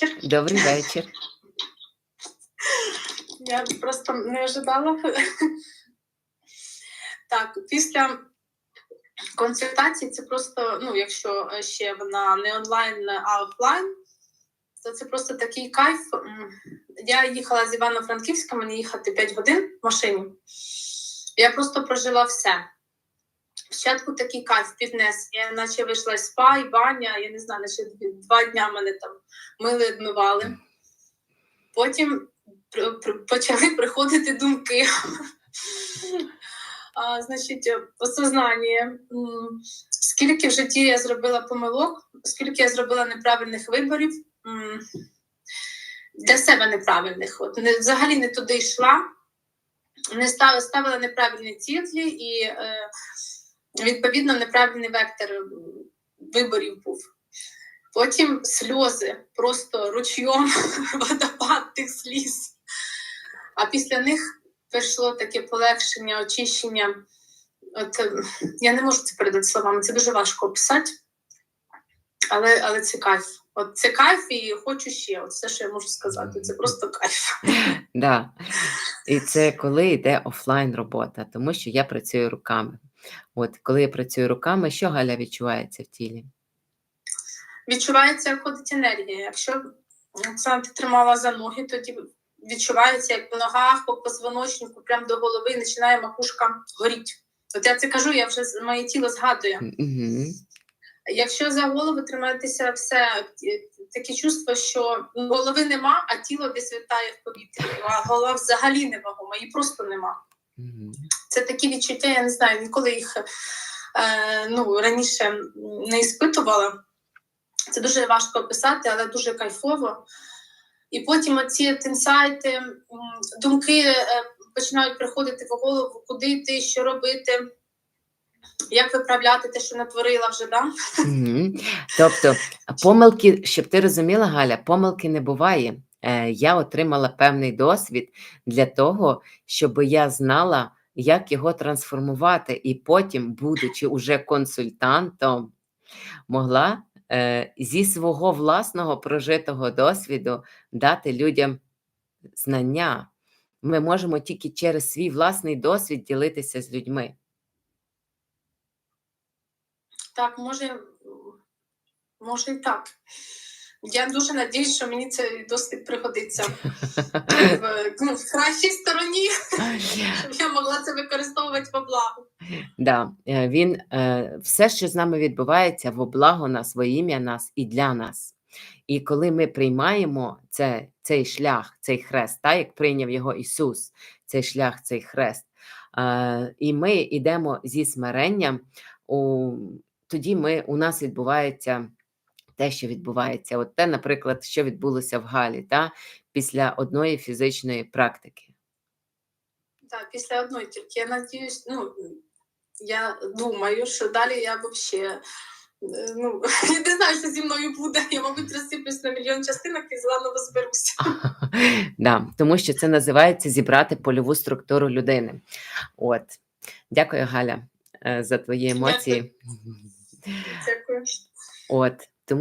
вечір. Добрий вечір. Я просто не ожидала. Так, після консультації це просто, ну, якщо ще вона не онлайн, а офлайн, то це просто такий кайф. Я їхала з Івано-Франківська, мені їхати 5 годин в машині. Я просто прожила все. Спочатку такий кайф піднес. Я наче вийшла з спа і баня, я не знаю, наче два дня мене там мили, відмивали. Потім почали приходити думки. А, значить, осознання. Скільки в житті я зробила помилок, скільки я зробила неправильних виборів, для себе неправильних. От не, взагалі не туди йшла, не ставила, ставила неправильні цілі і е, відповідно неправильний вектор виборів був. Потім сльози, просто ручйом водопад тих сліз. А після них прийшло таке полегшення, очищення. От, е, я не можу це передати словами, це дуже важко описати, але, але це кайф. От це кайф і хочу ще. От все, що я можу сказати, це просто кайф. Да. І це коли йде офлайн робота, тому що я працюю руками. От коли я працюю руками, що Галя відчувається в тілі? Відчувається, як ходить енергія. Якщо Оксана тримала за ноги, тоді відчувається, як в ногах по позвоночнику, прямо до голови починає макушка горіти. От я це кажу, я вже моє тіло згадує. Угу. Якщо за голову триматися все е, таке чувство, що голови нема, а тіло десь витає в повітрі, а голова взагалі невагома, її просто нема. Це такі відчуття, я не знаю, ніколи їх е, ну, раніше не іспитувала. Це дуже важко описати, але дуже кайфово. І потім оці інсайти, думки е, починають приходити в голову, куди йти, що робити, як виправляти те, що натворила вже. Да? Угу. Тобто, помилки, щоб ти розуміла, Галя, помилки не буває. Е, я отримала певний досвід для того, щоб я знала, як його трансформувати, і потім, будучи уже консультантом, могла е, зі свого власного прожитого досвіду дати людям знання. Ми можемо тільки через свій власний досвід ділитися з людьми. Так, може, може і так. Я дуже надіюсь, що мені цей досвід пригодиться в, ну, в кращій стороні, щоб я могла це використовувати во благо. Да, е, він е, все, що з нами відбувається, во благо нас, во ім'я нас і для нас. І коли ми приймаємо це, цей шлях, цей хрест, так як прийняв його Ісус, цей шлях, цей хрест, е, і ми йдемо зі смиренням, у, тоді ми, у нас відбувається те, що відбувається. От те, наприклад, що відбулося в Галі, та, після одної фізичної практики. Так, після одної тільки. Я надіюсь, ну, я думаю, що далі я взагалі. Ну, я не знаю, що зі мною буде. Я, мабуть, розсиплюсь на мільйон частинок і заново зберуся. Да, тому що це називається зібрати польову структуру людини. От. Дякую, Галя, е, за твої емоції. Дякую. От.